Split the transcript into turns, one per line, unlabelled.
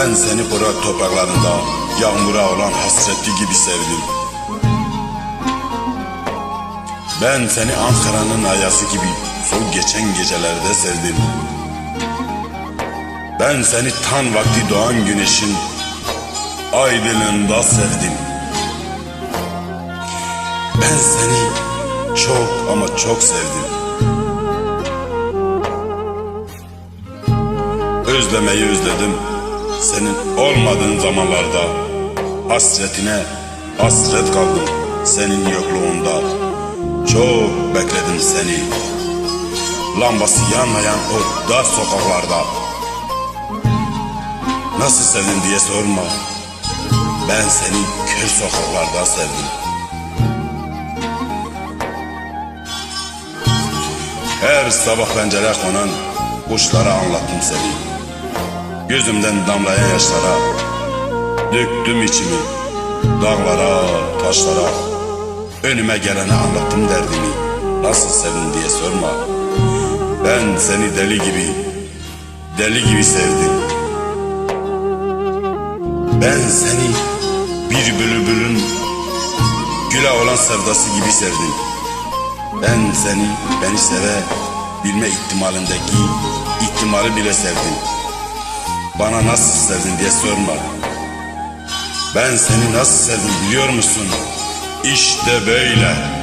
Ben seni Irak topraklarında yağmura olan hasretli gibi sevdim. Ben seni Ankara'nın ayası gibi soğuk geçen gecelerde sevdim. Ben seni tan vakti doğan güneşin aydınlığında sevdim. Ben seni çok ama çok sevdim. Özlemeyi özledim. Senin olmadığın zamanlarda hasretine hasret kaldım senin yokluğunda. Çok bekledim seni. Lambası yanmayan o dar sokaklarda. Nasıl sevdin diye sorma. Ben seni kör sokaklarda sevdim. Her sabah pencere konan kuşlara anlattım seni. Gözümden damlayan yaşlara döktüm içimi. Dağlara, taşlara önüme gelene anlattım derdimi. Nasıl sevdin diye sorma. Ben seni deli gibi, deli gibi sevdim. Ben seni bir bülbülün güle olan sevdası gibi sevdim. Ben seni beni seve bilme ihtimalindeki ihtimali bile sevdim. Bana nasıl sevdin diye sorma. Ben seni nasıl sevdim biliyor musun? İşte böyle.